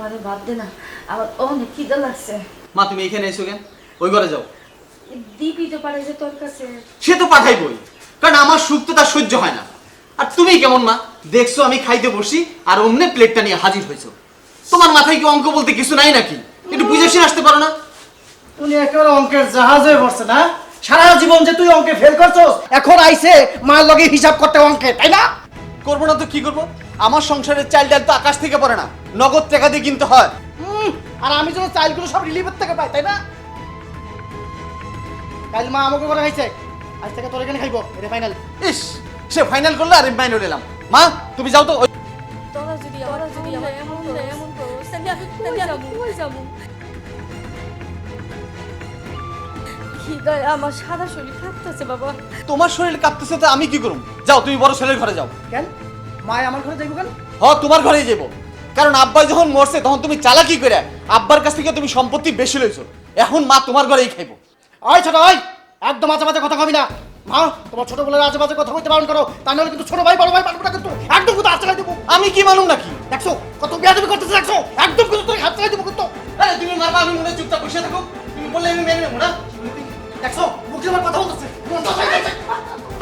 আমারে বাদ দে না। আমার অনেক খিদে লাগছে। মা তুমি এখানে এসো কেন? ওই ঘরে যাও। দিবি তো পারে যে তোর কাছে। সে তো পাঠাইবই কারণ আমার সুখ তো তার সহ্য হয় না। আর তুমি কেমন মা? দেখছ আমি খাইতে বসি আর অমনে প্লেটটা নিয়ে হাজির হয়েছো। তোমার মাথায় কি অঙ্ক বলতে কিছু নাই নাকি? একটু বুঝে শুনে আসতে পারো না? উনি একেবারে অঙ্কের জাহাজ হয়ে পড়ছে না? সারা জীবন যে তুই অঙ্কে ফেল করছস এখন আইছে মার লগে হিসাব করতে অঙ্কে তাই না? করব না তো কি করব? আমার সংসারের চাল ডাল তো আকাশ থেকে পড়ে না নগদ টাকা দিয়ে কিনতে হয়। আর আমি যেন চাইলগুলো সব রিলিভের থেকে পাই তাই না? কাল মা আমাকে করে খাইছে আজ থেকে তোর এখানে খাইবো এটা ফাইনাল ইস সে ফাইনাল করল আর মাইনে নিলাম মা তুমি যাও তো তোরা যদি তোরা যদি এমন এমন করো তাহলে আমি কই যাব? কই আমার সারা শরীর কাঁপতেছে বাবা। তোমার শরীর কাঁপতেছে তো আমি কি করব যাও তুমি বড় ছেলের ঘরে যাও। কেন? মা আমার ঘরে যাইবো কেন? হ তোমার ঘরেই যাব কারণ আব্বাই যখন মরছে তখন তুমি চালাকি করে আব্বার কাছ থেকে তুমি সম্পত্তি বেশি লইছো। এখন মা তোমার ঘরেই খাইবো। ওই ছোট ওই একদম মাঝে মাঝে কথা কবি না। মা তোমার ছোট বলে আজে বাজে কথা কইতে বারণ করো। তা নাহলে কিন্তু ছোট ভাই বড় ভাই পারব না কিন্তু একদম কিন্তু হাত চালাই দেবো। আমি কি মালুম নাকি? দেখছ কত বিয়াদবি করতেছে দেখছ? একদম কিন্তু তোর হাত চালাই দেবো কিন্তু। আরে তুমি মারবা আমি মনে চুপচাপ বসে থাকো। তুমি বললে আমি মেনে নেব না। দেখছ মুখে আমার কথা বলতেছে।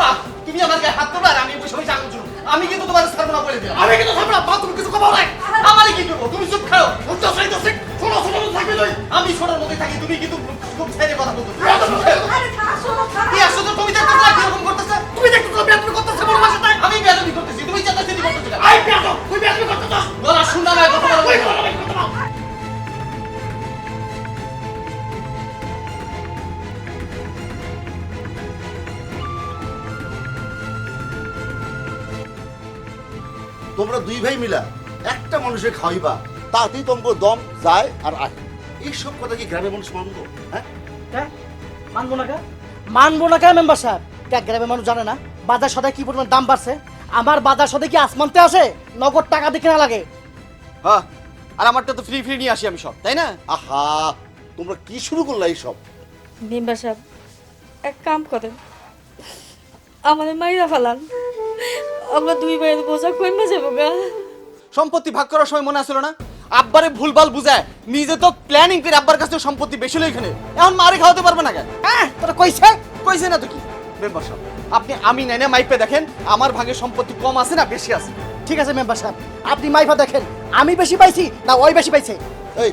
বাহ, তুমি আমার গায়ে হাত তোলা আর আমি বসে বসে আঙুল। আমি কিন্তু তোমার ছাড়বো না বলে দিলাম। আমি কিন্তু থাকব না তুমি কিছু কমাও নাই। আমারই কি করব? তুমি চুপ খাও। মনটা সে যাচ্ছে শোনো শোনো থাকবে তুই। আমি শোনার মধ্যে থাকি। তুমি কিন্তু খুব ছেড়ে কথা বলতো কি আসছো তো? তুমি দেখতে না কীরকম করতেছে? তুমি দেখতে তো বিয়াদবি করতেছে বড় মাসে তাই? আমি বেয়াদবি করতেছি। তুমি চাচ্ছি দুই ভাই মিলা একটা মানুষের খাওয়াইবা তাতেই তোমাকে দম যায় আর আয়। এইসব কথা কি গ্রামের মানুষ মানবো? হ্যাঁ? হ্যাঁ? মানবো না কে? মানবো না কে মেম্বার সাহেব? কে গ্রামের মানুষ জানে না? বাজার সদায় কি পরিমাণ দাম বাড়ছে? আমার বাজার সদায় কি আসমানতে আসে? নগদ টাকা দিকে না লাগে। হ্যাঁ আর আমারটা তো ফ্রি ফ্রি নিয়ে আসি আমি সব তাই না? আহা তোমরা কি শুরু করলা এইসব? মেম্বার সাহেব এক কাম করেন। আমাদের মাইরা ফেলান। আমরা দুই ভাইয়ের বোঝা কইমা যাব গা? সম্পত্তি ভাগ করার সময় মনে আসলো না? আব্বারে ভুলভাল বুঝায়। নিজে তো প্ল্যানিং করে আব্বার কাছে সম্পত্তি বেশি হলো এখানে। এখন মারে খাওয়াতে পারবে না কেন হ্যাঁ তোরা কইছে? কইছে না তো কি? মেম্বার সাহেব আপনি আমি নাই না মাইপে দেখেন আমার ভাগে সম্পত্তি কম আছে না বেশি আছে? ঠিক আছে মেম্বার সাহেব। আপনি মাইফা দেখেন আমি বেশি পাইছি না ওই বেশি পাইছে? এই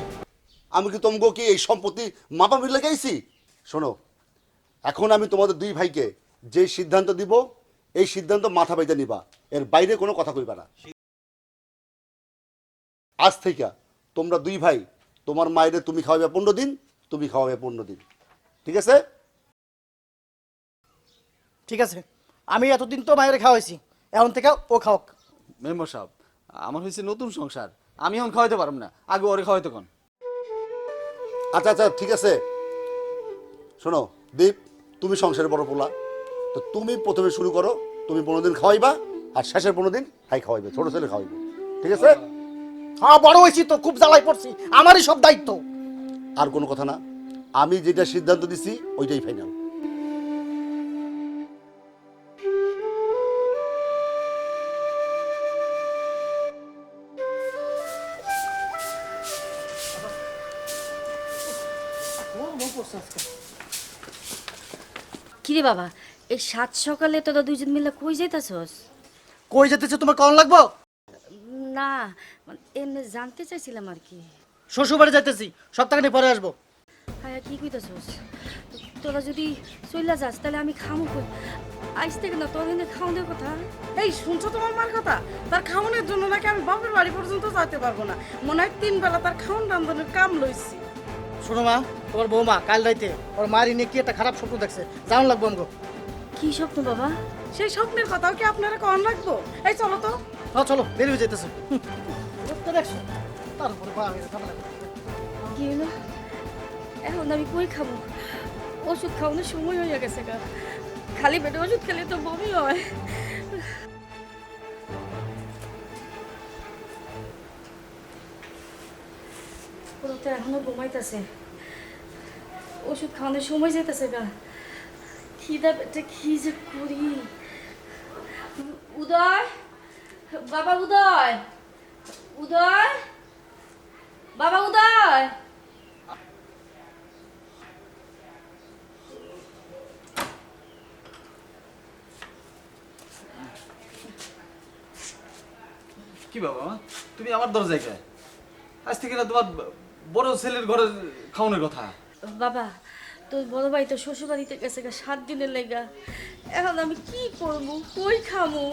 আমি কি তোমাকে কি এই সম্পত্তি মাপা মিলে গেছি শোনো এখন আমি তোমাদের দুই ভাইকে যে সিদ্ধান্ত দিব এই সিদ্ধান্ত মাথা বাইতে নিবা। এর বাইরে কোনো কথা কইবা না। আজ থেকে তোমরা দুই ভাই তোমার মায়ের তুমি খাওয়াবে পনেরো দিন তুমি খাওয়াবে পনেরো দিন। ঠিক আছে? ঠিক আছে। আমি এতদিন তো মায়ের খাওয়াইছি এখন থেকে ও খাওক মেম্বার সাহেব আমার হয়েছে নতুন সংসার। আমি এখন খাওয়াইতে পারব না আগে ওরে খাওয়াইতে কোন। আচ্ছা আচ্ছা ঠিক আছে। শোনো দীপ তুমি সংসারের বড় পোলা। তো তুমি প্রথমে শুরু করো তুমি পনেরো দিন খাওয়াইবা আর শেষের পনেরো দিন হাই খাওয়াইবে ছোট ছেলে খাওয়াইবে। ঠিক আছে? হ্যাঁ বড় হয়েছি তো খুব জ্বালাই পড়ছি। আমারই সব দায়িত্ব। আর কোনো কথা না আমি যেটা সিদ্ধান্ত দিছি ওইটাই ফাইনাল কিরে বাবা এই সাত সকালে তোরা দুইজন মিলে কই যাইতাছস? কই যেতেছে তোমার কখন লাগবো? না মানে এমনি জানতে চাইছিলাম আর কি। শ্বশুর বাড়ি যাইতেছি সপ্তাহ নিয়ে পরে আসব। হ্যাঁ কি কইতাছস? তোরা যদি চইলা যাস তাহলে আমি খামু কই? আইস থেকে না তোর এনে খাওয়ানোর কথা? এই শুনছো তোমার মার কথা? তার খাওয়ানোর জন্য নাকি আমি বাপের বাড়ি পর্যন্ত যাইতে পারব না। মনে হয় তিন বেলা তার খাওয়ান রান্ধনের কাম লইছি। শোনো মা তোমার বৌমা কাল রাইতে ওর মারি নিয়ে কি একটা খারাপ স্বপ্ন দেখছে জানুন লাগবো আমাকে। কি স্বপ্ন বাবা? সেই স্বপ্নের কথাও কি আপনারা কন রাখব? এই চলো তো। হ্যাঁ চলো দেরি হয়ে যেতেছে দেখছ? তারপরে। কি হলো? এখন আমি কই খাব? ওষুধ খাওয়ানোর সময় হয়ে গেছে গা। খালি পেটে ওষুধ খেলে তো বমি হয়। ওরা তো এখনও ঘুমাইতেছে। ওষুধ খাওয়ানোর সময় যেতেছে গা। খিদা পেটে কি যে করি? উদয়? বাবা উদয়? উদয়? বাবা উদয়? কি বাবা তুমি আমার দরজায় কে? আজ থেকে না তোমার বড় ছেলের ঘরে খাওয়ানোর কথা। বাবা তোর বড় ভাই তো শ্বশুর বাড়িতে গেছে গা সাত দিনের লেগা। এখন আমি কি করব? কই খামু?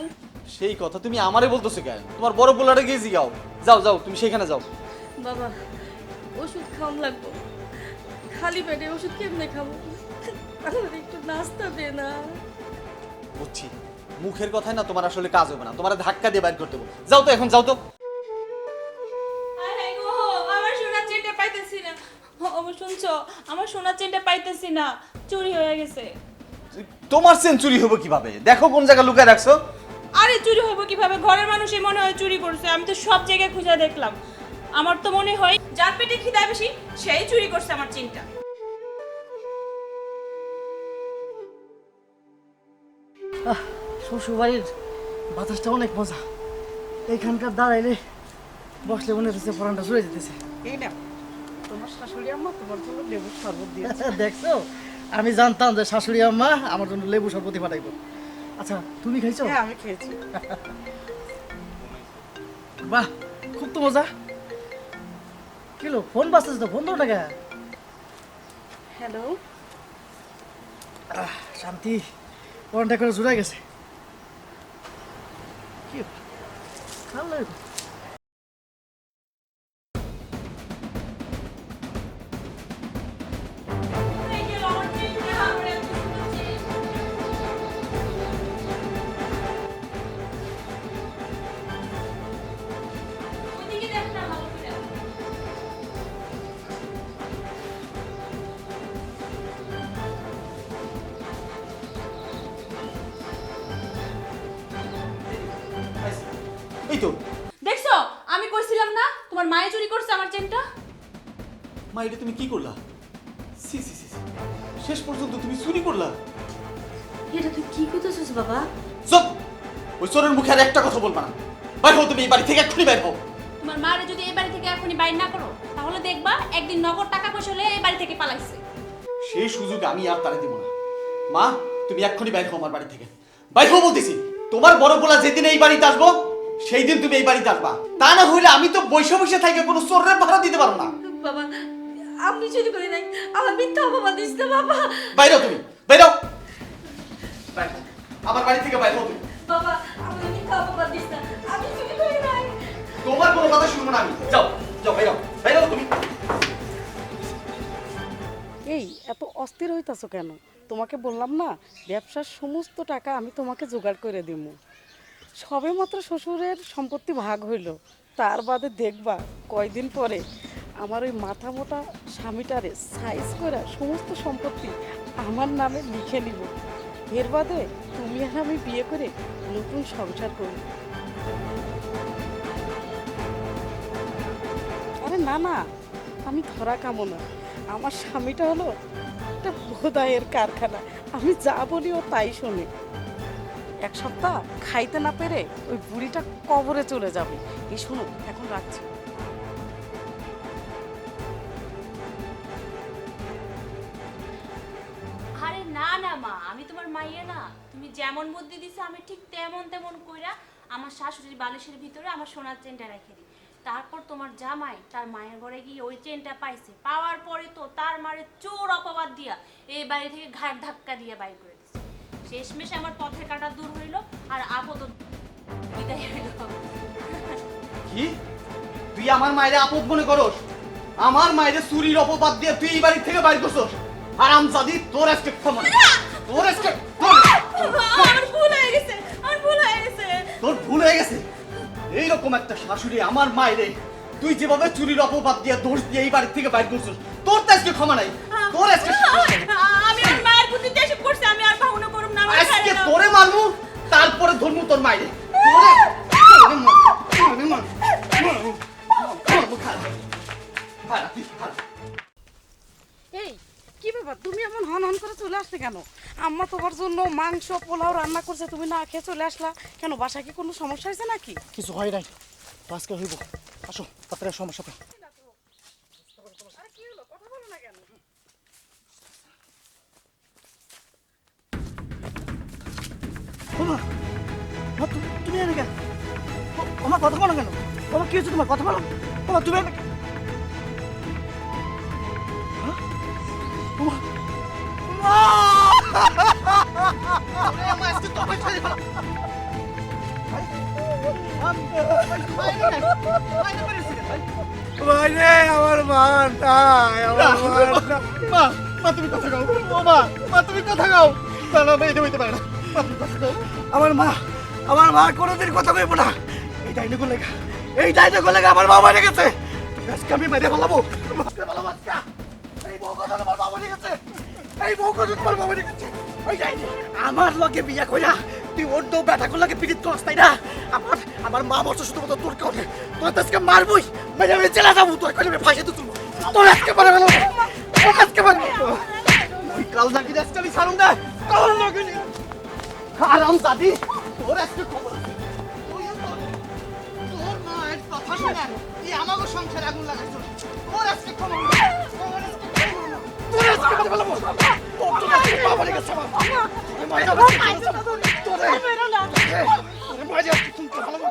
সেই কথা তুমি আমারে বলতেছো কেন? তোমার বড় পোলাটা গিয়ে জিগাও। যাও যাও তুমি সেখানে যাও। বাবা ওষুধ খাওয়ান লাগবো। খালি পেটে ওষুধ কেমনে খাব? আমার একটু নাস্তা দে না। বুঝছি। মুখের কথায় না তোমার আসলে কাজ হবে না। তোমার ধাক্কা দিয়ে বাইর করতে হবে। যাও তো এখন যাও তো। আমার সোনার চেনটা পাইতেছি না। চুরি হয়ে গেছে। তোমার সেঞ্চুরি হবে কীভাবে? দেখো কোন জায়গায় লুকায় রাখছো। আরে চুরি হইব কীভাবে? ঘরের মানুষই মনে হয় চুরি করছে। আমি তো সব জায়গায় খুঁজে দেখলাম। আমার তো মনে হয় যার পেটে খিদা বেশি সেই চুরি করছে আমার চেনটা। শ্বশুর বাড়ির বাতাসটা অনেক মজা। এইখানকার দাঁড়াইলে বসলে মনে হচ্ছে পরানটা জুড়ে যেতেছে এই না তোমার শাশুড়ি আম্মা তোমার জন্য লেবুর শরবত দিয়েছে। দেখছ? আমি জানতাম যে শাশুড়ি আম্মা আমার জন্য লেবু সরবতি পাঠাইবো। আচ্ছা তুমি খাইছো? হ্যাঁ আমি খেয়েছি। বাহ খুব তো মজা। কিলো ফোন বাজতেছে তো ফোন দাও টাকা হ্যালো। শান্তি পরানটা করে জুড়ে গেছে। কি ভালো এই তো। দেখছ? আমি কইছিলাম না তোমার মায়ে চুরি করছে আমার চেনটা? মা এটা তুমি কি করলা? সি সি সি। শেষ পর্যন্ত তুমি চুরি করলা। এটা তুই কি করতেছিস বাবা? চুপ! ওই চোরের মুখে আর একটা কথা বলবা না। বাইর হও তুমি এই বাড়ি থেকে এক্ষুনি বাইর হও। তোমার মারে যদি এই বাড়ি থেকে এখনই বাইর না করো তাহলে দেখবা একদিন নগদ টাকা পয়সা হলে এই বাড়ি থেকে পালাইছে। সেই সুযোগ আমি আর তারে দেবো না। মা তুমি এক্ষুনি বাইর হও আমার বাড়ি থেকে। বাইর হও বলতেছি তোমার বড় পোলা যেদিন এই বাড়িতে আসব সেই দিন তুমি এই বাড়িতে আসবা। তা না হইলে আমি তো বৈশা বসে থেকে কোনো চোরের ভাড়া দিতে পারব না। বাবা আমি চুরি করি নাই আমার মিথ্যা অপমান দিস না বাবা। বাইরে তুমি বাইরে। আমার বাড়ি থেকে বাইরে তুমি। বাবা আমার মিথ্যা অপমান দিস না আমি চুরি করি নাই তোমার কোনো কথা শুনব না আমি। যাও যাও বাইরে। বাইরে তুমি। এই এত অস্থির হইতাছো কেন? তোমাকে বললাম না ব্যবসার সমস্ত টাকা আমি তোমাকে জোগাড় করে দিব সবে মাত্র শ্বশুরের সম্পত্তি ভাগ হইল। তার বাদে দেখবা, কয়দিন পরে আমার ওই মাথা মোটা স্বামীটারে সাইজ করে সমস্ত সম্পত্তি আমার নামে লিখে নিব। এর বাদে তুমি আর আমি বিয়ে করে নতুন সংসার করব। আরে না না, আমি ধরা কামো না। আমার স্বামীটা হলো একটা বোধায়ের কারখানা। আমি যা বলি ও তাই শোনে। এক সপ্তাহ খাইতে না পেরে ওই বুড়িটা কবরে চলে যাবে। এই শোনো, এখন রাখছি। আরে না না মা, আমি তোমার মাইয়া না। তুমি যেমন বুদ্ধি দিছো, আমি ঠিক তেমন তেমন কইরা আমার শাশুড়ির বালিশের ভিতরে আমার সোনার চেনটা রেখে দিই। তারপর তোমার জামাই তার মায়ের ঘরে গিয়ে ওই চেনটা পাইছে। পাওয়ার পরে তো তার মারে চোর অপবাদ দিয়া এই বাড়ি থেকে ঘাট ধাক্কা দিয়ে বাইর করে দিছে। শেষমেশ আমার পথের কাটা কি? তুই আমার মায়ের আপদ মনে করস? আমার মায়ের চুরির অপবাদ দিয়ে তুই এই বাড়ি থেকে বাইর করছস? আরাম জাদি তোর আজকে ক্ষমা তোর আজকে তোর- আমার ভুল হয়ে গেছে আমার ভুল হয়ে গেছে। তোর ভুল হয়ে গেছে? এইরকম একটা শাশুড়ি আমার মায়েরে তুই যেভাবে চুরির অপবাদ দিয়ে দোষ দিয়ে এই বাড়ি থেকে বাইর করছস তোর তো আজকে ক্ষমা নাই। তোর আজকে আমি আর মায়ের বুদ্ধিতে এসব করছি আমি আর কখনো করব না আজকে তোরে মারবো তারপরে ধরবো তোর মায়েরে। তোরে তোরে মার- এই কি ব্যাপার? তুমি এমন হন হন করে চলে আসলে কেন? আম্মা তোমার জন্য মাংস পোলাও রান্না করছে তুমি না খেয়ে চলে আসলা। কেন বাসায় কি কোনো সমস্যা হয়েছে নাকি? কিছু হয় নাই। আজকে হইব। আসো তাড়াতাড়ি কেন? মা, তু- তুমি এনে গা আমার কথা বলো কেন? তোমার কি হচ্ছে তোমার? কথা বলো। তোমার তুমি হ্যাঁ? আমার মানে মা মা। মা মা তুমি কথা গাও ও মা মা তুমি কথা গাও না না এটা হইতে পারে না। আমার মা আমার মা কোনোদিন কথা কইব না। এই ডাইনে লেগা এই ডাইনে লেগা আমার মা মারা গেছে আজকে আমি মেরে ফেলাবো। মারতে ফেলাবো আজকে। এই বউ কথা আমার মা মারা গেছে এই বউ কথা তোমার মা মারা গেছে ওই ডাইনে আমার লগে বিয়া কইরা তুই অন্য বেটা করলাকে পিড়িত করস, তাই না? আমার আমার মা বলছে শুধুমাত্র তোর কারণে। তোর তো আজকে মারবই। মেরে আমি জেলা যাব, তোর কারণে আমি ফাঁসিতে তুলবো। তোর আজকে মারা ফেলাবো তোর আজকে মারা ফেলাবো ওই কাল নাকি আজকে আমি ছাড়ুন না। কাল নাকি আরাম দাদি তোর আজকে খবর। শুনে এই আমাকে সংসারে আগুন লাগাইছো তোর আজকে খবর আছে। আজকে খবর তোর আজকে মারা ফেলাবো ও তোর আজকে মা মারা গেছে আমার তোর মায়ের তোরে তোরে মায়ের আজকে তুমি ফেলাবো